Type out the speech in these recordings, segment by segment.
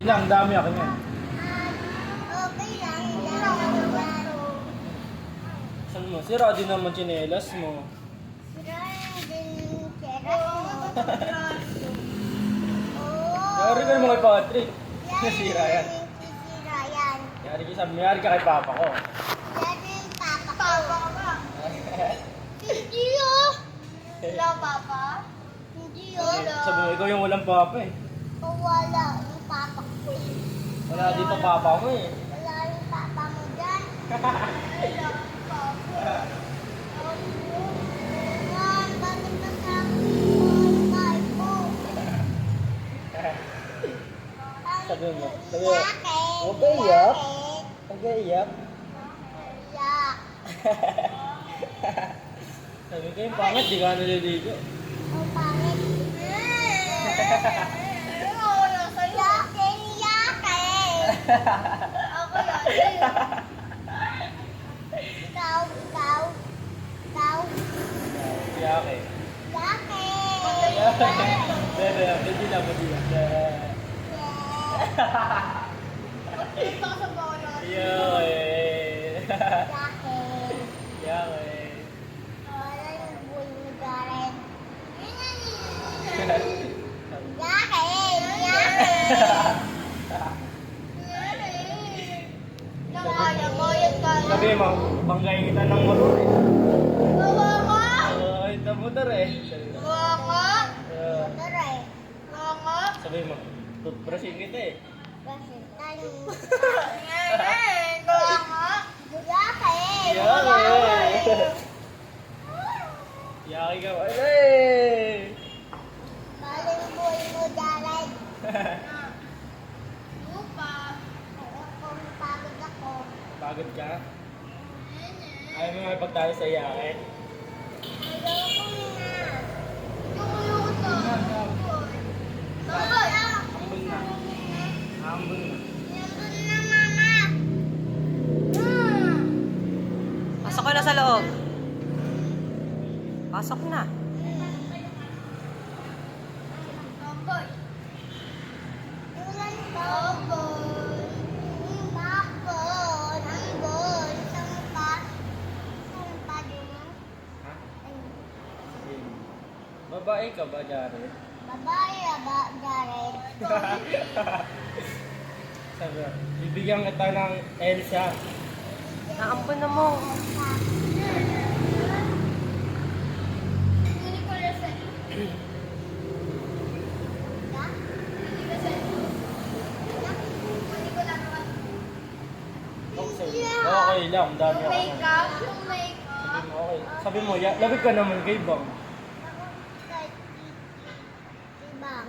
Ilang, dami ako niyan. Okay lang. Saan mo? Sira din naman chinelas mo. Sirayan din keras mo. Yari ka naman kay Patrick. Nasira yan. yung Sisira yan. Yari ka sabi, yari ka kay Papa ko. Yung papa ko. Papa ka ba? Hindi oh. Wala papa? Hindi oh. Sabi mo, ikaw yung walang Papa eh. Wala ko. Wala dito Papa mo eh. Wala yung papa mo dyan. Wala yung papa. Yan, bakit ba sa akin yung bahay ko? Sabi mo, sabi mo, Yakit. Huwag ka iyak. Yakit. Nag-iiyak. Yak. Sabi ko yung pangit, di ka naliligo. Ang pangit. Ako yan. Ikaw, ikaw. Ikaw. Iyak eh. Yakin. Iyak. Bebe, hindi na, hindi na. Iyak eh. Yakin. Iyak eh. Wala yung buhay mo, Jaren. Yakin, yakin. Sabi mo, banggayin kita ng motor eh. Gawa ko. Oo, ito motor eh. Gawa ko. Oo. Taray. Gawa ko. Sabi mo, toothbrushin kita eh. Kasi tayo. Gawa ko. Yakin. Iyak eh. Iyak ka ba? Eh! Buhay mo, Jaren. Lupa. Kung pagod ako. Pagod ka? Ayaw mo makipagtayo sa iyakin? Ambon na. Ambon na. Pasok na sa loob. Pasok na. Baboy. Ulan baboy. Yung bakon. Ambon. Saan pa? Saan pa din yan? Ha? Ay, Babae ka ba, Jared? Babae na ba, Jared? Sabi, bibigyan kita ng Elsa. Naampun na mo. Okay, lang, ang dami ako. Makeup? Yung makeup? Sabi mo, okay. Sabi mo, ya, labig ka naman kay Bang. Kahit ibang. Lagot ka. Lagot ka. Papigo! Sabi mo naman, lagot.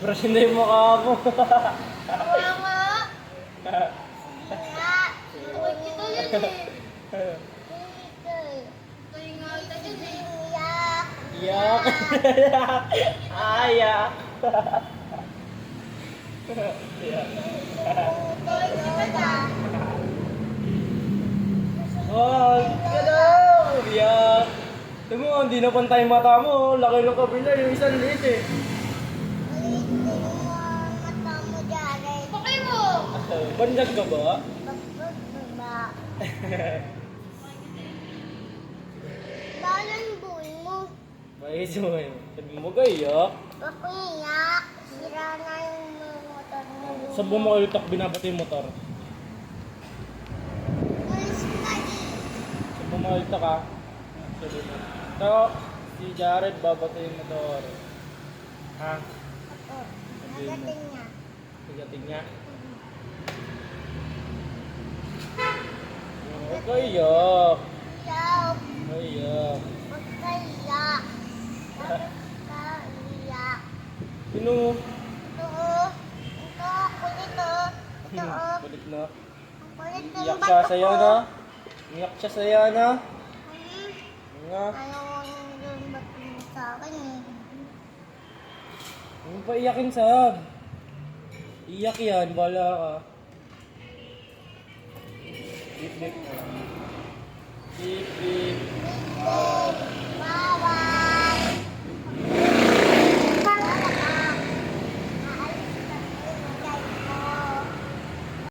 Brush na yung mukha mo. Wala nga. Nga. Tuloy ito yun eh. Yak. Ayak. Yak. Na. Oh, hello! Yak. Tignan mo, hindi na pantay mata mo. Laki ng kabila, yung isang liit eh. Mo! Bandag ka ba? Balang buhay mo. Bakit mo yun? Sabi mo Bakit iyak? Sira na yung motor mo. Mo ulit binabati yung motor? Malis ka eh. Mo mo ulit ka? Sabi mo. Ito, si Jared babati yung motor. Ha? Ako. Nagating niya. Sigating niya. Huwag kayo. Iyak. Kayak. Huwag ka iyak. Bakit ka iyak? Sino? Ito oh. Ito ako nito. ito, oh. Kulit na. Kulit ng Iyak siya sa'yo na. Iyak siya sa'yo na. Hmm. Nga. Ayaw ko yung bato mo sa akin eh. Huwag mo pa iyakin, Sab. Iyak yan, bala ka. Bip, นิดนิดปีปี